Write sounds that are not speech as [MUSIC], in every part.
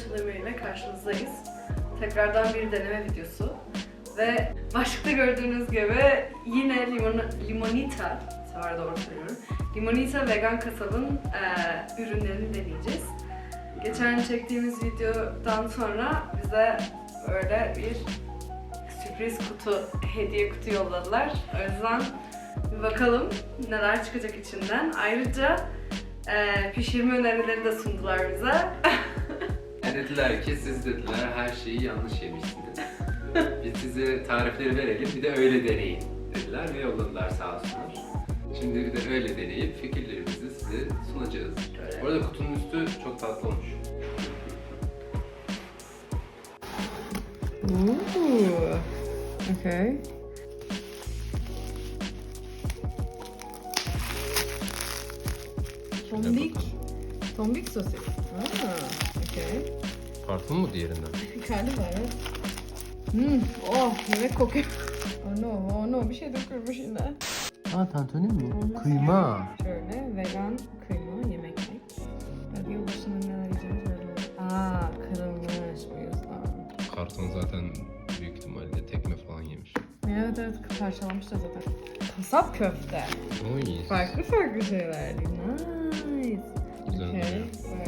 açılımıyla karşınızdayız. Tekrardan bir deneme videosu. Ve başlıkta gördüğünüz gibi yine limon, limonita, sefer doğru söylüyorum. Limonita vegan kasabın e, ürünlerini deneyeceğiz. Geçen çektiğimiz videodan sonra bize böyle bir sürpriz kutu, hediye kutu yolladılar. O yüzden bir bakalım neler çıkacak içinden. Ayrıca e, pişirme önerileri de sundular bize. [LAUGHS] Yani dediler ki siz dediler her şeyi yanlış yemişsiniz. [LAUGHS] Biz size tarifleri verelim bir de öyle deneyin dediler ve yolladılar sağ olsunlar. Şimdi bir de öyle deneyip fikirlerimizi size sunacağız. Bu arada kutunun üstü çok tatlı olmuş. Ooh. Okay. Tombik. Tombik sosis. Okay. Farklı mı diğerinden? [LAUGHS] Galiba evet. Hmm, oh yemek kokuyor. [LAUGHS] Oh no, oh no bir şey dökülmüş yine. Aa tantuni mi? Kıyma. Şöyle vegan kıyma yemeklik. Hadi yılbaşında neler yiyeceğiz böyle. Aa kırılmış bu yüzden. Karton zaten büyük ihtimalle tekme falan yemiş. Evet evet parçalamışlar zaten. Kasap köfte. Oy. Farklı farklı şeyler. Nice. Güzel Okey. Bayağı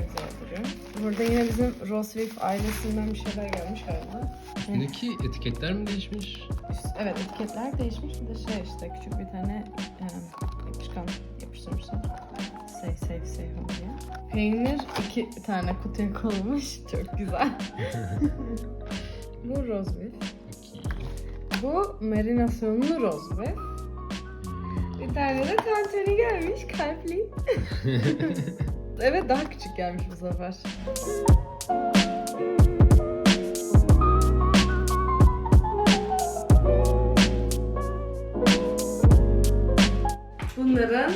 güzel duruyor. Burada yine bizim Roswif ailesinden bir şeyler gelmiş galiba. Üstündeki etiketler mi değişmiş? Evet etiketler değişmiş. Bir de şey işte küçük bir tane e, yapışkan yapıştırmışlar. Save save save home diye. Peynir iki tane kutuya konulmuş. [LAUGHS] Çok güzel. [LAUGHS] Bu Roswif. Bu marinasyonlu Roswif. Bir tane de tantuni gelmiş kalpli. [LAUGHS] evet daha küçük gelmiş bu sefer. Bunların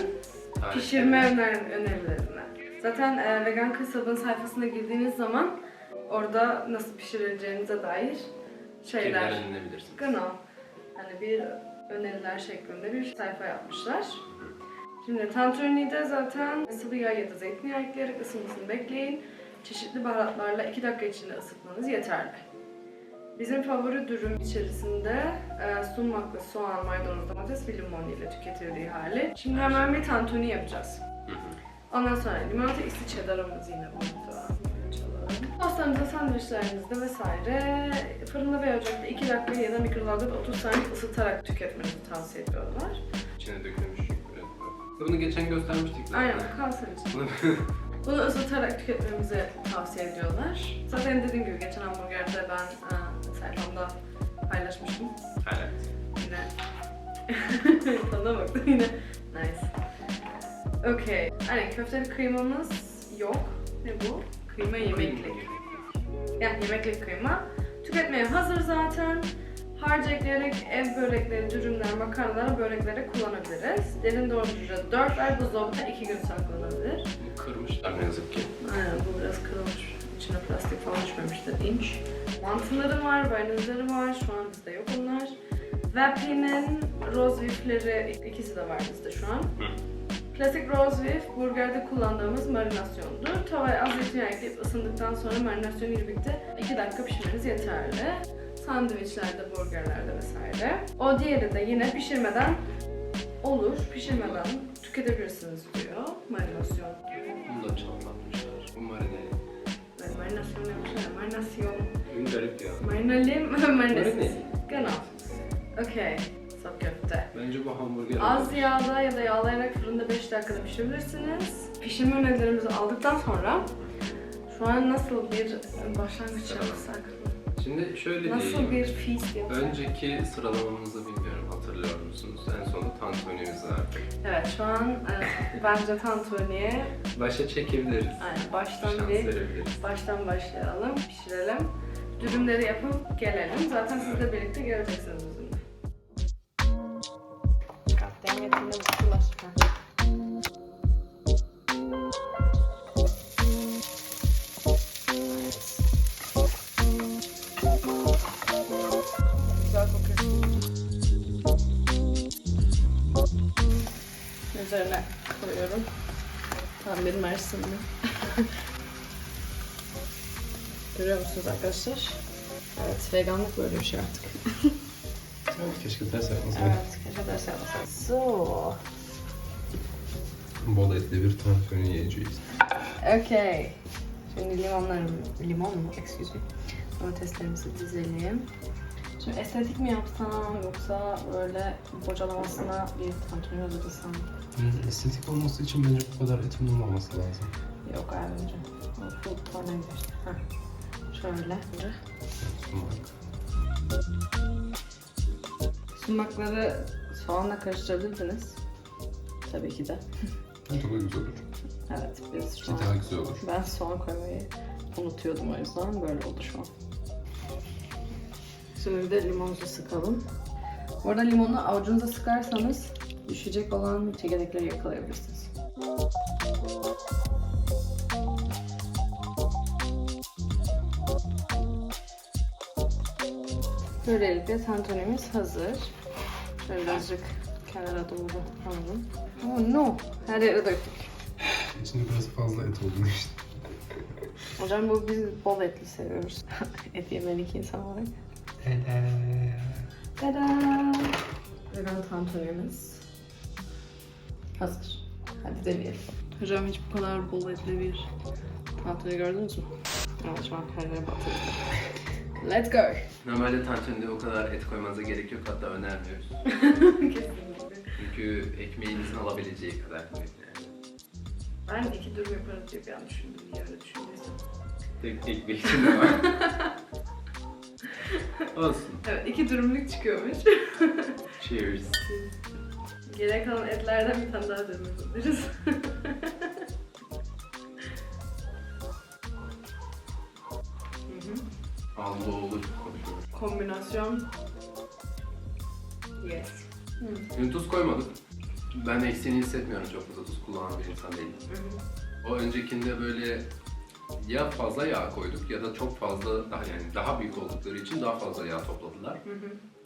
pişirme öner önerilerine. Zaten e, vegan kasabın sayfasına girdiğiniz zaman orada nasıl pişirileceğinize dair şeyler. Şeyler dinleyebilirsiniz. Genau. Hani bir öneriler şeklinde bir sayfa yapmışlar. Şimdi tantuni'de zaten sıvı yağ ya da zeytinyağı ekleyerek ısınmasını bekleyin. Çeşitli baharatlarla 2 dakika içinde ısıtmanız yeterli. Bizim favori dürüm içerisinde e, sumaklı soğan, maydanoz, domates ve limon ile tüketildiği hali. Şimdi hemen bir tantuni yapacağız. Ondan sonra limonata isti cheddar'ımız yine burada. Tostanınızda, sandviçlerinizde vesaire fırında veya ocakta 2 dakika ya da mikrodalgada 30 saniye ısıtarak tüketmenizi tavsiye ediyorlar. İçine dökülmüş. Bunu geçen göstermiştik zaten. Aynen kalsın için. Bunu [LAUGHS] [LAUGHS] ısıtarak tüketmemizi tavsiye ediyorlar. Zaten dediğim gibi geçen hamburgerde ben e, sayfamda paylaşmıştım. evet. Yine [LAUGHS] tadına baktım yine. Nice. Okey. Hani köfteli kıymamız yok. Ne bu? Kıyma yemeklik. Yani yemeklik kıyma. Tüketmeye hazır zaten. Harç ekleyerek ev börekleri, dürümler, makarnalar, böreklere kullanabiliriz. Derin dondurucuda 4 ay, buzdolabında 2 gün saklanabilir. Kırmışlar ne yazık ki. Aynen bu biraz kırılmış. İçine plastik falan düşmemişti. Inç. Mantıları var, bayanızları var. Şu an bizde yok onlar. Vapi'nin Rosewif'leri ikisi de var bizde şu an. Klasik Rosewif burgerde kullandığımız marinasyondur. Tavaya az zeytinyağı ekleyip ısındıktan sonra marinasyonu birlikte 2 dakika pişirmeniz yeterli. Sandviçlerde, burgerlerde vesaire. O diğeri de yine pişirmeden olur, pişirmeden tüketebilirsiniz diyor marinasyon. Bunu da çalmatmışlar. Bu marine. Evet, marinasyon yapmışlar. Marinasyon. Ün garip ya. Marinalim, marinasyon. Genau. Okey. Sap köfte. Bence bu hamburger Az olabilir. yağda ya da yağlayarak fırında 5 dakikada pişirebilirsiniz. Pişirme önerilerimizi aldıktan sonra şu an nasıl bir başlangıç yapsak? Şimdi şöyle Nasıl diyeyim. bir feast yapsak? Önceki sıralamamızı bilmiyorum hatırlıyor musunuz? En sonunda tantunimiz vardı. Evet şu an e, bence tantuniye Başa çekebiliriz. aynen, baştan Şans bir verebiliriz. baştan başlayalım, pişirelim. Dürümleri yapıp gelelim. Zaten siz de birlikte göreceksiniz bizimle. Mutlular. Güzel Üzerine koyuyorum. Tam bir Mersinli. [LAUGHS] Görüyor musunuz arkadaşlar? Evet, veganlık böyle bir şey artık. [LAUGHS] Evet, keşke ters yapmasaydım. Evet, keşke ders yapmasak. So, Bol etli bir tantuni yiyeceğiz. okay. Şimdi limonlarım, limon mu? Excuse me. Domateslerimizi dizelim. Şimdi estetik mi yapsam yoksa böyle bocalamasına bir tantuni hazırlasam? Hmm, estetik olması için bence bu kadar etin olmaması lazım. Yok abi önce. Porn'a gidiyor işte. Heh. Şöyle. Sumak. Sumakları soğanla karıştırabilirdiniz. Tabii ki de. [LAUGHS] Bu güzel olur. Evet, biz şu Ki an... daha güzel olur. Ben soğan koymayı unutuyordum o yüzden böyle oldu şu an. Bir de limonumuzu sıkalım. Bu arada limonu avucunuza sıkarsanız düşecek olan çekirdekleri yakalayabilirsiniz. Böylelikle tantunimiz hazır. Şöyle birazcık kenara doğru alalım. Oh no! Her yere döktük. İçinde biraz fazla et olduğunu işte. Hocam bu biz bol etli seviyoruz. [LAUGHS] Et yemeli iki insan olarak. Tada! Vegan tantunimiz hazır. Hadi deneyelim. Hocam hiç bu kadar bol etli bir tantuni gördünüz mü? Evet şu an yere batırdım. Let's go! Normalde tantunide o kadar et koymanıza gerek yok hatta önermiyoruz. [LAUGHS] Kesinlikle. Çünkü ekmeğinizin alabileceği kadar koyun yani. Ben iki durum yaparız diye bir an düşündüm. Niye öyle düşündüysem. Tek ekmek için de var. Olsun. Evet iki durumluk çıkıyormuş. Cheers. Geriye kalan etlerden bir tane daha. Hı hı. Aldı oldu. Kombinasyon. Yes. Dün tuz koymadık. Ben eksiğini hissetmiyorum çok fazla tuz kullanan bir insan değilim. O öncekinde böyle ya fazla yağ koyduk ya da çok fazla daha yani daha büyük oldukları için daha fazla yağ topladılar.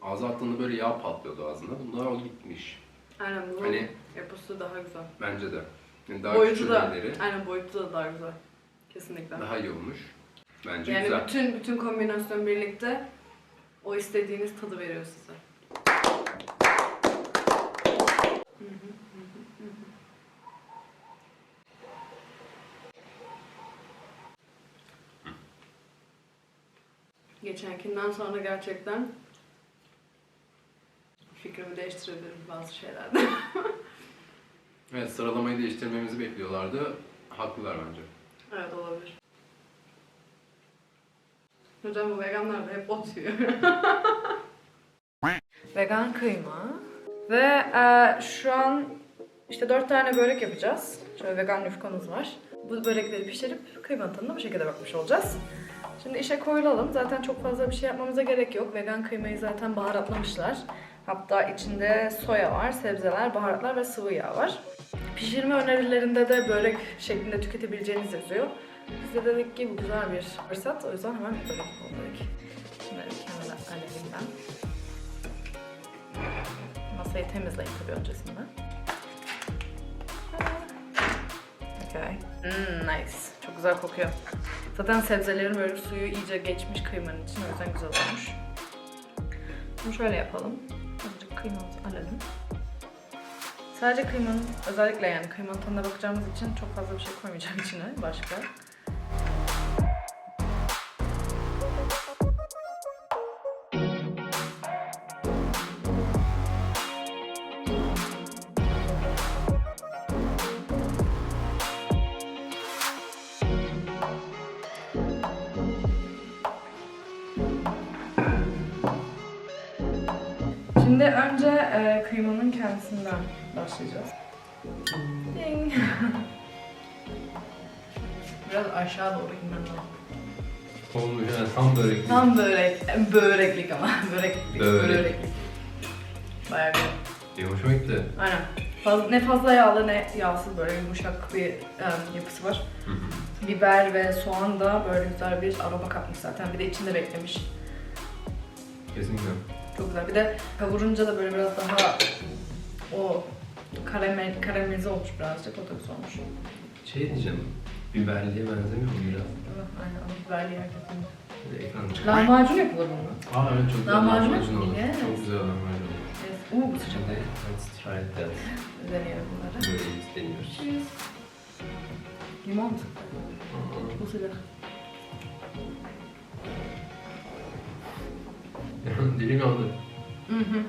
Ağza attığında böyle yağ patlıyordu ağzında. Bunlar o gitmiş. Aynen bunun Hani- yapısı daha güzel. Bence de. Yani daha boyutu da, küçülmeleri aynen boyutu da daha güzel. Kesinlikle. daha iyi olmuş. Bence yani güzel. bütün bütün kombinasyon birlikte o istediğiniz tadı veriyor size. Hı hı, hı hı, hı hı. Geçenkinden sonra gerçekten fikrimi değiştirebilirim bazı şeylerde. [LAUGHS] Evet sıralamayı değiştirmemizi bekliyorlardı. Haklılar bence. evet olabilir. Hocam bu veganlar da hep ot yiyor. [LAUGHS] Vegan kıyma. Ve e, şu an işte dört tane börek yapacağız. Şöyle vegan yufkamız var. Bu börekleri pişirip kıymanın tadına bu şekilde bakmış olacağız. Şimdi işe koyulalım. Zaten çok fazla bir şey yapmamıza gerek yok. Vegan kıymayı zaten baharatlamışlar. Hatta içinde soya var, sebzeler, baharatlar ve sıvı yağ var. Pişirme önerilerinde de börek şeklinde tüketebileceğiniz yazıyor. Biz de dedik ki bu güzel bir fırsat. O yüzden hemen börek yolladık. Şunları bir kenara alayım ben. Masayı temizleyin tabii öncesinde. Okay. Mm, nice. Çok güzel kokuyor. Zaten sebzelerin böyle suyu iyice geçmiş kıymanın için. O yüzden güzel olmuş. Bunu şöyle yapalım. Azıcık kıymamızı alalım. Sadece kıymanın, özellikle yani kıymanın tadına bakacağımız için çok fazla bir şey koymayacağım [LAUGHS] içine başka. Şimdi önce e, kıymanın kendisinden başlayacağız. Ding. [LAUGHS] Biraz aşağı doğru inmem lazım. Olmuş yani tam börek. Tam börek, böreklik ama [LAUGHS] böreklik Börek. böreklik. Bayağı güzel. İyi hoşuma gitti. Aynen. Faz- ne fazla yağlı ne yağsız böyle yumuşak bir em, yapısı var. Hı hı. Biber ve soğan da böyle güzel bir aroma katmış zaten. Bir de içinde beklemiş. Kesinlikle. Çok güzel. Bir de kavurunca da böyle biraz daha o karamel, karamelize olmuş birazcık. O da güzel olmuş. Şey diyeceğim. Biberliye benzemiyor mu biraz? Aynen ama biberli. Böyle ekran çıkıyor. Lahmacun yapılır bununla. Aa evet çok güzel Lahmacun lahmacun olur. yes. Çok güzel lahmacun olur. Yes. Uuu bu sıcak. Şimdi let's try that. [LAUGHS] Deneyelim bunları. Böyle isteniyoruz. Cheers. Limon mu sıktı? Bu sıcak. Dilim yandı. Hı hı.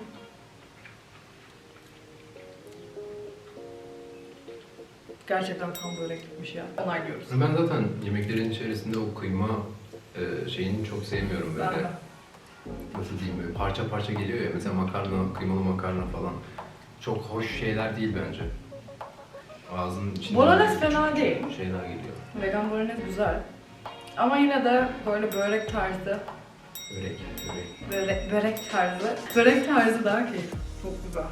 Gerçekten tam börekmiş ya. Onaylıyoruz. Ben zaten yemeklerin içerisinde o kıyma e, şeyini çok sevmiyorum Ben böyle. de. Nasıl diyeyim böyle parça parça geliyor ya mesela makarna, kıymalı makarna falan. Çok hoş şeyler değil bence. Ağzının içinde Bolognese fena değil. şeyler geliyor. Vegan bolognese güzel. Ama yine de böyle börek tarzı, Börek, börek. börek, börek tarzı, börek tarzı daha keyifli. Çok güzel.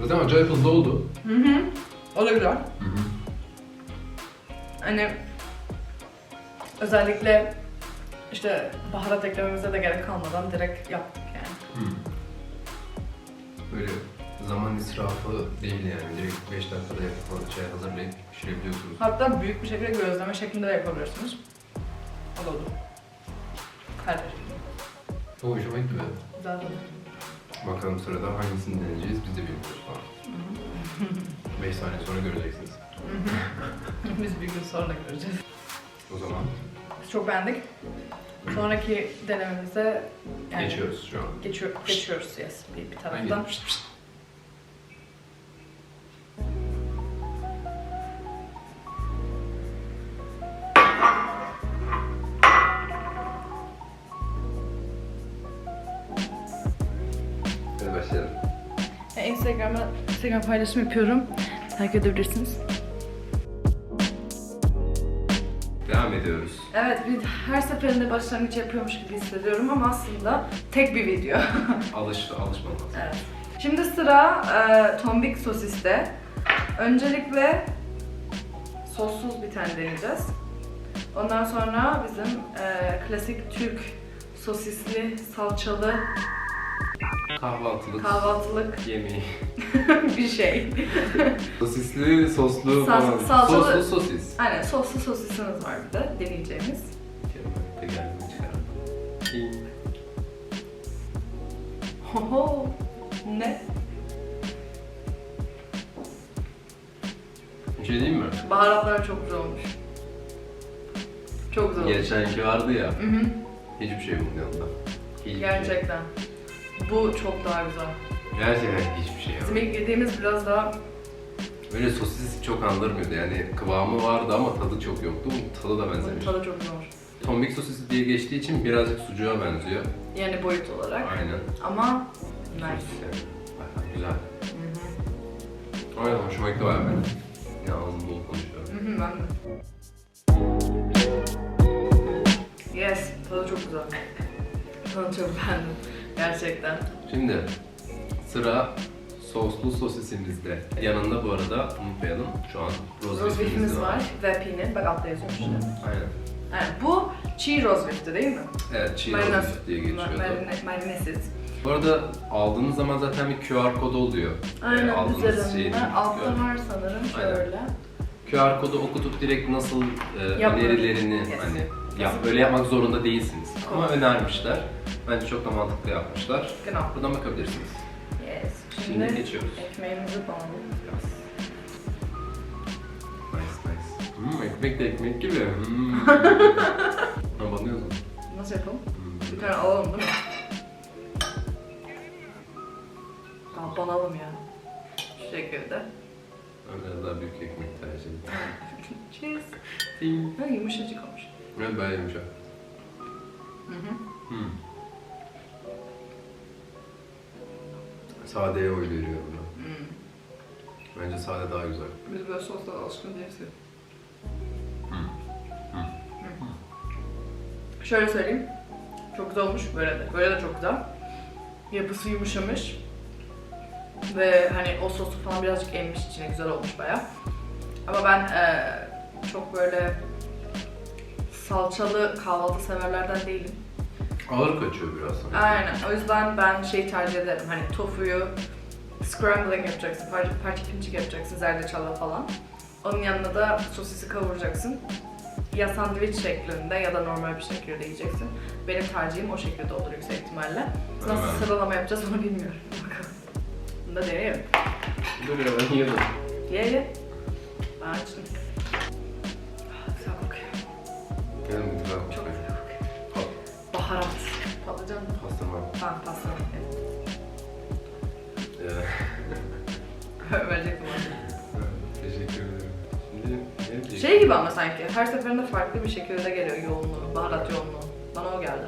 Zaten acayip hızlı oldu. Hı hı. O da güzel. Hı hı. Hani özellikle işte baharat eklememize de gerek kalmadan direkt yaptık yani. Hı. Böyle zaman israfı değil yani. Direkt 5 dakikada yapıp şey hazırlayıp pişirebiliyorsunuz. Hatta büyük bir şekilde gözleme şeklinde de yapabilirsiniz. O da olur. Şey. O hoşuma. Güzel tadı. Bakalım sırada hangisini deneyeceğiz biz de bilmiyoruz falan. 5 saniye sonra göreceksiniz. [LAUGHS] Biz bir gün sonra göreceğiz. O zaman Biz çok beğendik. Sonraki denememize yani geçiyoruz şu an. Geçiyor, geçiyoruz yes bir, bir Ben taraftan. gidiyorum. Pişt, pişt. Instagram paylaşım yapıyorum. Takip edebilirsiniz. Devam ediyoruz. Evet, bir her seferinde başlangıç yapıyormuş gibi hissediyorum ama aslında tek bir video. [LAUGHS] Alış, alışmam lazım. evet. Şimdi sıra e, tombik sosiste. Öncelikle sossuz bir tane deneyeceğiz. Ondan sonra bizim e, klasik Türk sosisli, salçalı, Kahvaltılık kahvaltılık yemeği. [LAUGHS] bir şey. Sosisli, soslu Sal- falan. salçalı- Soslu sosis. Aynen soslu sosisimiz var bir de deneyeceğimiz. Kelime de geldi. Ting. Hoho. Ne? Bir şey diyeyim mi? Baharatlar çok güzel olmuş. Çok güzel olmuş. Geçenki vardı ya, Hı hı. hiçbir şey bunun yanında. Hiçbir Şey. Gerçekten. Bu çok daha güzel. Gerçekten hiçbir şey Bizim yok. ilk yediğimiz biraz daha Böyle sosis çok andırmıyordu yani kıvamı vardı ama tadı çok yoktu. Bu tadı da benzemiş. tadı çok olmuş. Tombik sosisi diye geçtiği için birazcık sucuğa benziyor. Yani boyut olarak. Aynen. Ama nice. Sosis yani. Bayağı güzel. Aynen hoşuma gitti bayağı benim. Ya ağzım dolu konuşuyorum. Hı hı, ben de. Yes, tadı çok güzel. Tadı çok beğendim. Gerçekten. Şimdi sıra soslu sosisimizde. Yanında bu arada unutmayalım şu an roast beef'imiz de var ve peanut. Bak altta yazıyor işte. Aynen. Yani bu çiğ beef'ti değil mi? Evet, çiğ roast Marinas- beef diye geçiyordu. Marine- Marinesiz. Bu arada aldığınız zaman zaten bir QR kodu oluyor. Aynen Ee, aldığınız üzerinde. şeyin Altta QR var sanırım Aynen. şöyle. QR kodu okutup direkt nasıl e, önerilerini Yes. hani yap, böyle yapmak zorunda değilsiniz. Ama önermişler. Bence çok da mantıklı yapmışlar. Genau. Buradan bakabilirsiniz. Yes. Şimdi Şimdi geçiyoruz. ekmeğimizi banalım biraz. Nice nice. Hmm, ekmek de ekmek gibi. Hmm. [LAUGHS] ha, banıyorsun. Nasıl yapalım? Hmm. Bir tane alalım değil mi? Tamam banalım ya. Şu şekilde. Ben biraz daha büyük ekmek tercih ettim. Cheers. Ting. Ha, yumuşacık olmuş. Evet bayağı yumuşak. Hı hı. Hmm. Sadeye oy veriyorum ben. Hmm. Bence sade daha güzel. Biz böyle soslara alışkın değiliz. ya. Şöyle söyleyeyim. Çok güzel olmuş böyle de. Böyle de çok güzel. Yapısı yumuşamış. Ve hani o sosu falan birazcık emmiş içine güzel olmuş baya. Ama ben eee, çok böyle salçalı kahvaltı severlerden değilim. Ağır kaçıyor biraz sanki. Aynen. O yüzden ben şey tercih ederim. Hani tofuyu scrambling yapacaksın, parça, parça kimçik yapacaksın, zerdeçalı falan. Onun yanına da sosisi kavuracaksın. Ya sandviç şeklinde ya da normal bir şekilde yiyeceksin. Benim tercihim o şekilde olur yüksek ihtimalle. Nasıl Hemen. sıralama yapacağız onu bilmiyorum. [LAUGHS] Bakalım. Bunu da deneyelim. Dur ya ben yiyelim. Ye ye. Ben açtım. Ha pasta. Verecektim. Teşekkür ederim. Şimdi ne diyeyim? Şey gibi ama sanki her seferinde farklı bir şekilde geliyor yoğunluğu, baharat yoğunluğu. Bana o geldi.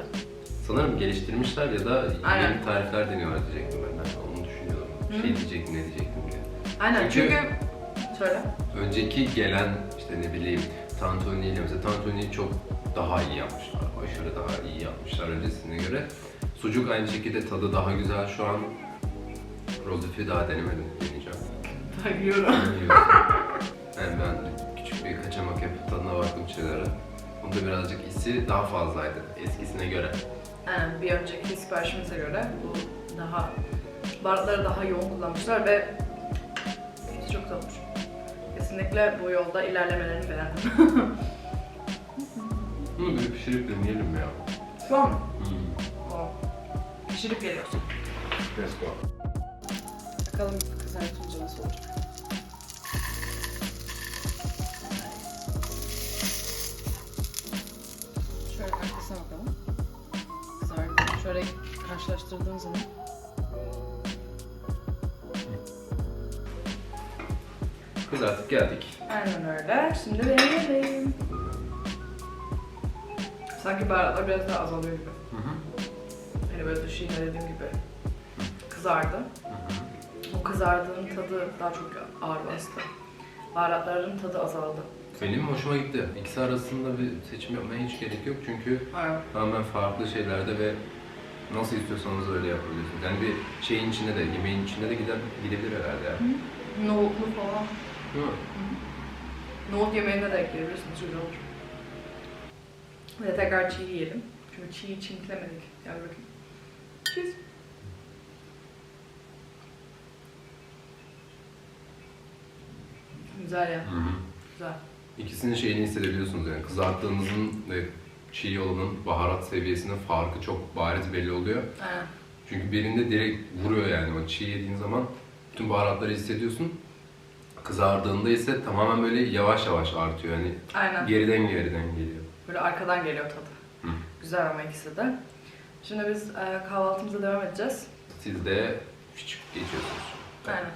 Sanırım geliştirmişler ya da Aynen. yeni tarifler deniyorlar diyecektim ben. ben onu düşünüyordum. Hı. Şey diyecektim ne diyecektim diye. Aynen Çünkü- çünkü... Söyle. Önceki gelen işte ne bileyim tantuni ile mesela tantuniyi çok daha iyi yapmışlar. Aşırı daha iyi yapmışlar öncesine göre. Sucuk aynı şekilde tadı daha güzel. Şu an rozifi daha denemedim. Deneyeceğim. Ben yiyorum. yani ben küçük bir kaçamak yapıp tadına baktım şeylere. Bunda birazcık isi daha fazlaydı eskisine göre. Aynen bir önceki siparişimize göre bu daha... Baharatları daha yoğun kullanmışlar ve çok olmuş. Kesinlikle bu yolda ilerlemelerini beğendim. [LAUGHS] Bunu bir pişirip deneyelim ya. Şu an mı? Hmm. O. Pişirip geliyorsun. Let's go. Bakalım kızartınca nasıl olacak. Şöyle arkasına bakalım. Kızardı. Şöyle karşılaştırdığın zaman. Kızartıp geldik. Aynen öyle. Şimdi deneyelim. Sanki baharatlar biraz daha azalıyor gibi. Hı hı. Hani böyle dışı yine dediğim gibi kızardı. O kızardığın tadı daha çok ağır bastı. Baharatların tadı azaldı. Benim hoşuma gitti. İkisi arasında bir seçim yapmaya hiç gerek yok çünkü Aynen. tamamen farklı şeylerde ve nasıl istiyorsanız öyle yapabilirsiniz. Yani bir şeyin içinde de, yemeğin içinde de gider, gidebilir herhalde ya. Nohutlu falan. Değil mi? Nohut yemeğine de ekleyebilirsiniz. Güzel olur. Ve tekrar çiğ yiyelim. Çünkü çiğ çinklemedik. Gel bakayım. Cheese. Güzel ya. Hı hı. Güzel. İkisinin şeyini hissedebiliyorsunuz yani. Kızarttığınızın ve çiğ olanın baharat seviyesinin farkı çok bariz belli oluyor. Aynen. Çünkü birinde direkt vuruyor yani o çiğ yediğin zaman bütün baharatları hissediyorsun. Kızardığında ise tamamen böyle yavaş yavaş artıyor yani Aynen. geriden geriden geliyor. Böyle arkadan geliyor tadı. Hı. Güzel ama ikisi de. Şimdi biz e, kahvaltımıza devam edeceğiz. Siz de küçük geçiyorsunuz. Aynen.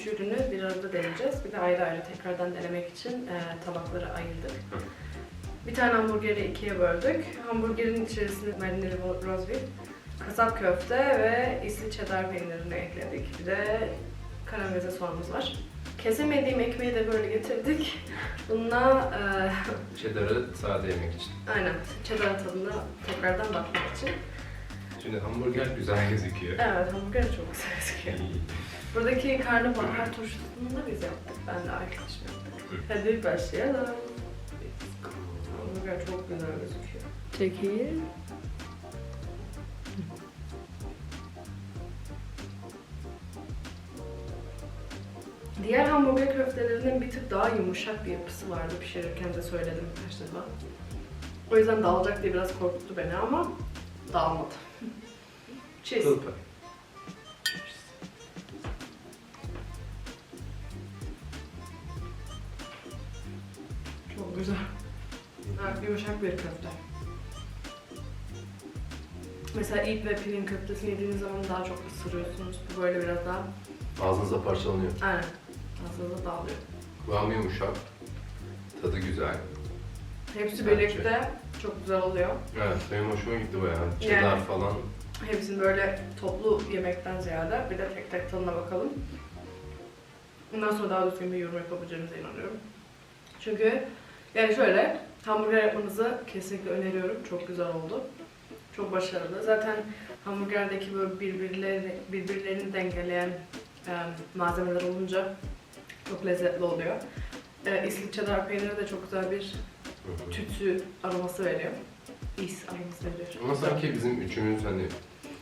Üç ürünü bir arada deneyeceğiz. Bir de ayrı ayrı tekrardan denemek için e, tabakları ayırdık. Bir tane hamburgeri ikiye böldük. Hamburgerin içerisine marineli beef, kasap köfte ve isli cheddar peynirini ekledik. Bir de karamelize soğanımız var. Kesemediğim ekmeği de böyle getirdik. Bununla e, [LAUGHS] Cheddar'ı sade yemek için. aynen cheddar tadına tekrardan bakmak için. Şimdi hamburger güzel gözüküyor. Evet hamburger çok güzel gözüküyor. Buradaki karnabahar turşusunu da biz yaptık. Ben de arkadaşım yaptık. Hadi başlayalım. Hamburger çok güzel gözüküyor. Çekil. Diğer hamburger köftelerinin bir tık daha yumuşak bir yapısı vardı pişirirken de söyledim kaç defa. O yüzden dağılacak diye biraz korkuttu beni ama dağılmadı. [LAUGHS] Cheers. Yumuşak bir köfte. Mesela ip ve pirin köftesini yediğiniz zaman daha çok ısırıyorsunuz. Bu böyle biraz daha Ağzınıza parçalanıyor. aynen ağzınıza dağılıyor. Kıvamı yumuşak. Tadı güzel. Hepsi Bence. birlikte çok güzel oluyor. Evet benim hoşuma gitti bayağı. Cheddar Yani. falan. Hepsini böyle toplu yemekten ziyade bir de tek tek tadına bakalım. Bundan sonra daha düzgün bir yorum yapabileceğimize inanıyorum. Çünkü yani şöyle Hamburger yapmanızı kesinlikle öneriyorum. Çok güzel oldu. Çok başarılı. Zaten hamburgerdeki böyle birbirleri, birbirlerini dengeleyen e, malzemeler olunca çok lezzetli oluyor. E, İsli cheddar peyniri de çok güzel bir tütsü aroması veriyor. İs aroması veriyor. Ama sanki bizim üçümüz hani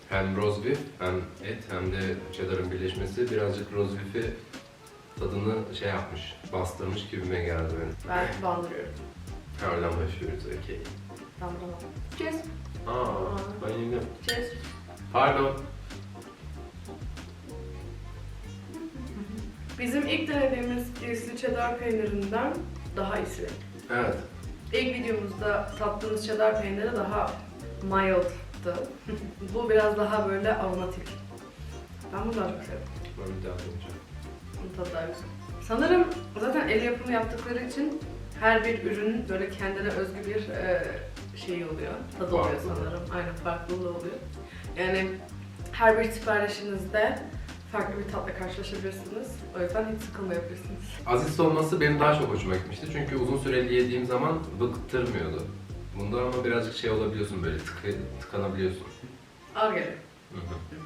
hem roast beef hem et hem de cheddar'ın birleşmesi birazcık roast beef'i tadını şey yapmış, bastırmış gibime geldi benim. Ben bandırıyorum. Oradan başlıyoruz, okey. Ben bunu. Cheers. Aa, ben yedim. Cheers. Pardon. Bizim ilk denediğimiz isli cheddar peynirinden daha iyisi. Evet. İlk videomuzda tattığımız cheddar peyniri daha mild'dı. [LAUGHS] Bu biraz daha böyle aromatik. Ben bunu daha çok seviyorum. Ben bir daha deneyeceğim. Bunun tadı daha güzel. Sanırım zaten el yapımı yaptıkları için her bir ürünün böyle kendine özgü bir e, şeyi oluyor. Tadı oluyor Farklı. sanırım. Aynen farklılığı oluyor. Yani her bir siparişinizde farklı bir tatla karşılaşabilirsiniz. O yüzden hiç sıkılmayabilirsiniz. Aziz olması benim daha çok hoşuma gitmişti çünkü uzun süreli yediğim zaman bıktırmıyordu. Bunda ama birazcık şey olabiliyorsun böyle tıkı, tıkanabiliyorsun. Ağır geliyor. Hı hı.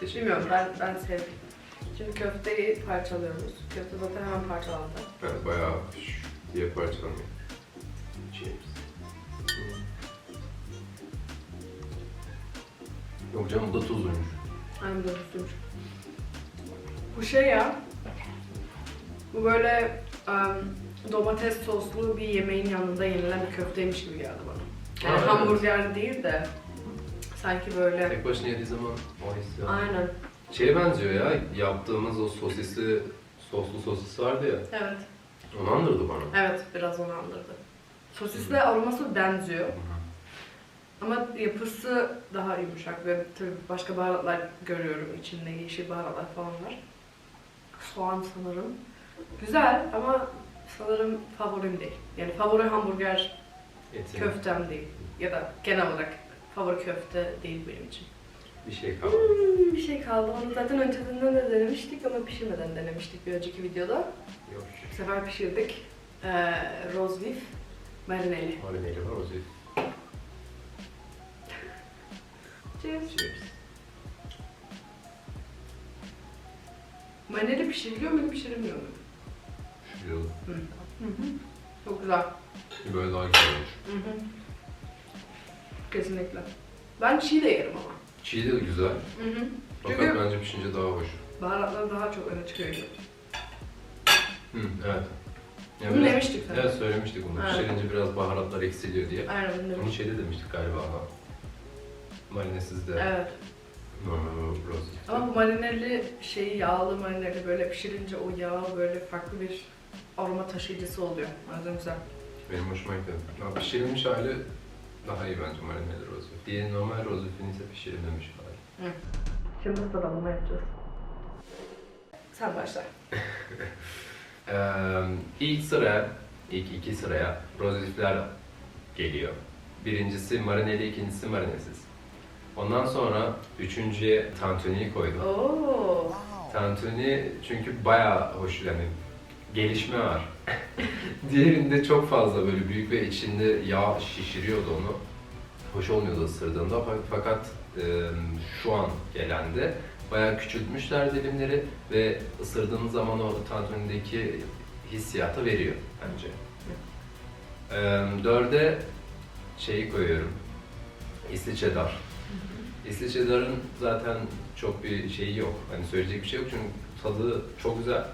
Teşekkür Bilmiyorum ben ben sevdim. Şimdi köfteyi parçalıyoruz. Köfte zaten hemen parçalandı. Evet bayağı diye parçalanıyor. Yok canım bu da tuzluymuş. Aynen böyle üstüymüş. Bu şey ya. Bu böyle em, domates soslu bir yemeğin yanında yenilen bir köfteymiş gibi geldi bana. Yani evet. hamburger değil de sanki böyle Tek başına yediği zaman o hissiyat. aynen. Şeye benziyor ya yaptığımız o sosisli soslu sosis vardı ya. Evet. Onu andırdı bana. Evet biraz onu andırdı. Sosisle aroması benziyor ama yapısı daha yumuşak ve tabii başka baharatlar görüyorum içinde yeşil baharatlar falan var. Soğan sanırım. Güzel ama sanırım favorim değil. Yani favori hamburger Etin köftem değil. Ya da genel olarak favori köfte değil benim için. bir şey kaldı. Hmm, bir şey kaldı. Onu zaten önceden de denemiştik ama pişirmeden denemiştik bir önceki videoda. Yok. Bu sefer pişirdik. Ee, roast beef marineli. Marineli var o zeytin. Cheers. Cheers. Marineli pişiriliyor muydu, pişirilmiyor muydu? Şu yıl Hı hı. Çok güzel. böyle daha güzel olmuş. Hı hı. Kesinlikle. Ben çiğ de yerim ama. Çiğ de güzel. Hı hı. Fakat Çünkü bence pişince daha hoş. baharatlar daha çok öne çıkıyor. Hı, evet. Bunu biraz- demiştik zaten. Evet söylemiştik bunu. Evet. Pişirince biraz baharatlar eksiliyor diye. Aynen bunu demiştik. şeyde demiştik galiba ama. Marinesiz de Evet. normal roast. Ama bu marineli şeyi yağlı marineli böyle pişirince o yağ böyle farklı bir aroma taşıyıcısı oluyor. O yüzden güzel. Benim hoşuma gitti. Ama pişirilmiş hali daha iyi bence marineli roast beef. Diğeri normal roast beef'in ise pişirilmemiş hali. Şimdi sıralama yapacağız. Sen başla. [LAUGHS] Ee, ilk sıra, ilk iki sıraya roast beef'ler geliyor. Birincisi marineli, ikincisi marinesiz. Ondan sonra üçüncüye tantuniyi koydum. Oo. Tantuni çünkü bayağı hoş yani gelişme var. [LAUGHS] Diğerinde çok fazla böyle büyük ve içinde yağ şişiriyordu onu. Hoş olmuyordu ısırdığında Fa- fakat e, şu an gelende bayağı küçültmüşler dilimleri ve ısırdığınız zaman o tantunideki hissiyatı veriyor bence. E, dörde şeyi koyuyorum. İsli cheddar. İsli cheddar'ın zaten çok bir şeyi yok. Hani söyleyecek bir şey yok çünkü tadı çok güzel.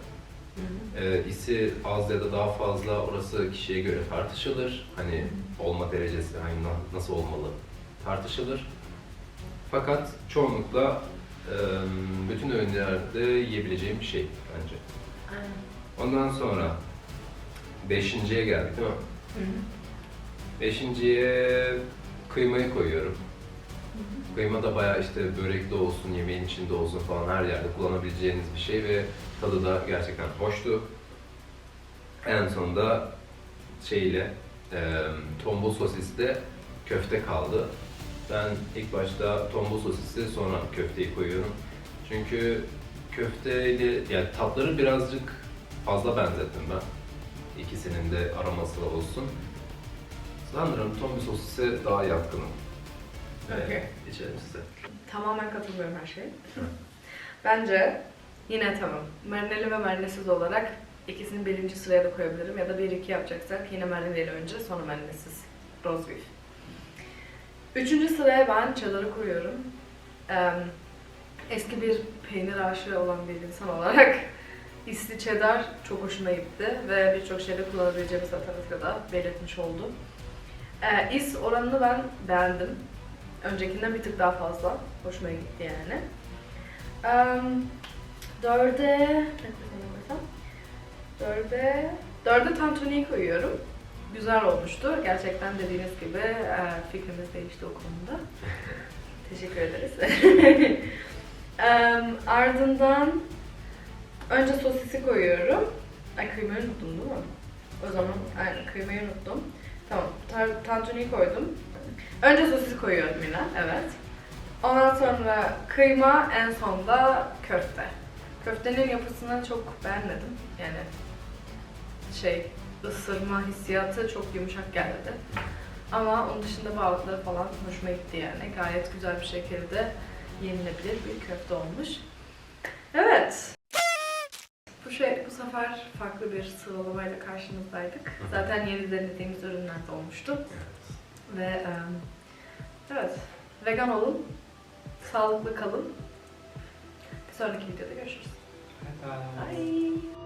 Ee, isi az ya da daha fazla orası kişiye göre tartışılır. Hani olma derecesi hani na- nasıl olmalı tartışılır. Fakat çoğunlukla bütün öğünlerde yiyebileceğim bir şey bence. Ondan sonra beşinciye geldik değil mi? Beşinciye kıymayı koyuyorum. Kıyma da bayağı işte börekte olsun, yemeğin içinde olsun falan her yerde kullanabileceğiniz bir şey ve tadı da gerçekten hoştu. En sonunda şeyle, e, tombul sosisle köfte kaldı. Ben ilk başta tombul sosisi sonra köfteyi koyuyorum. Çünkü köfteyle, yani tatları birazcık fazla benzettim ben. İkisinin de aroması olsun. Sanırım ton bir sosise daha yatkınım. Evet, Okey. içelim size. Tamamen katılmıyorum her şeye. [LAUGHS] Bence yine tamam. Marineli ve marinesiz olarak ikisini birinci sıraya da koyabilirim. Ya da bir iki yapacaksak yine marineli önce sonra marinesiz. Roast beef. Üçüncü sıraya ben cheddar'ı koyuyorum. Em, eski bir peynir aşığı olan bir insan olarak [LAUGHS] isli cheddar çok hoşuma gitti ve birçok şeyde kullanabileceğimi zaten da belirtmiş oldum. Ee, is oranını ben beğendim. Öncekinden bir tık daha fazla. Hoşuma gitti yani. Um, dörde... Dörde... Dörde tantuni koyuyorum. Güzel olmuştu. Gerçekten dediğiniz gibi e, fikrimiz değişti o konuda. [LAUGHS] Teşekkür ederiz. [LAUGHS] Em, ardından önce sosisi koyuyorum. Ay kıymayı unuttum değil mi? O zaman aynen kıymayı unuttum. Tamam. Tar- tantuni koydum. Önce sosis koyuyorum yine, evet. Ondan sonra kıyma, en sonda köfte. Köftenin yapısını çok beğenmedim. Yani şey, ısırma hissiyatı çok yumuşak geldi. Ama onun dışında baharatları falan hoşuma gitti yani. Gayet güzel bir şekilde yenilebilir bir köfte olmuş. Evet. Bu şey bu sefer farklı bir sıralamayla karşınızdaydık. Zaten yeni denediğimiz ürünler de olmuştu. Ve evet, vegan olun, sağlıklı kalın. Bir sonraki videoda görüşürüz. Bye bye. Bye.